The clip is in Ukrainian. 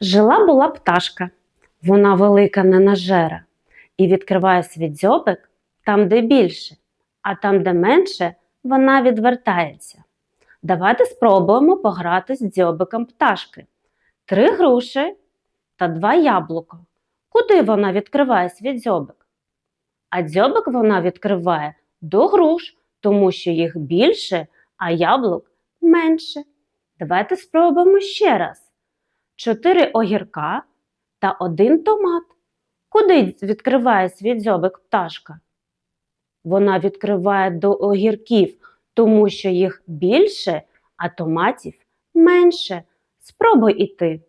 Жила була пташка, вона велика ненажера, і відкриває свій дзьобик там, де більше, а там, де менше, вона відвертається. Давайте спробуємо пограти з дзьобиком пташки. Три груші та два яблука. Куди вона відкриває свій дзьобик? А дзьобик вона відкриває до груш, тому що їх більше, а яблук менше. Давайте спробуємо ще раз. Чотири огірка та один томат. Куди відкриває свій дзьобик пташка? Вона відкриває до огірків, тому що їх більше, а томатів менше. Спробуй іти.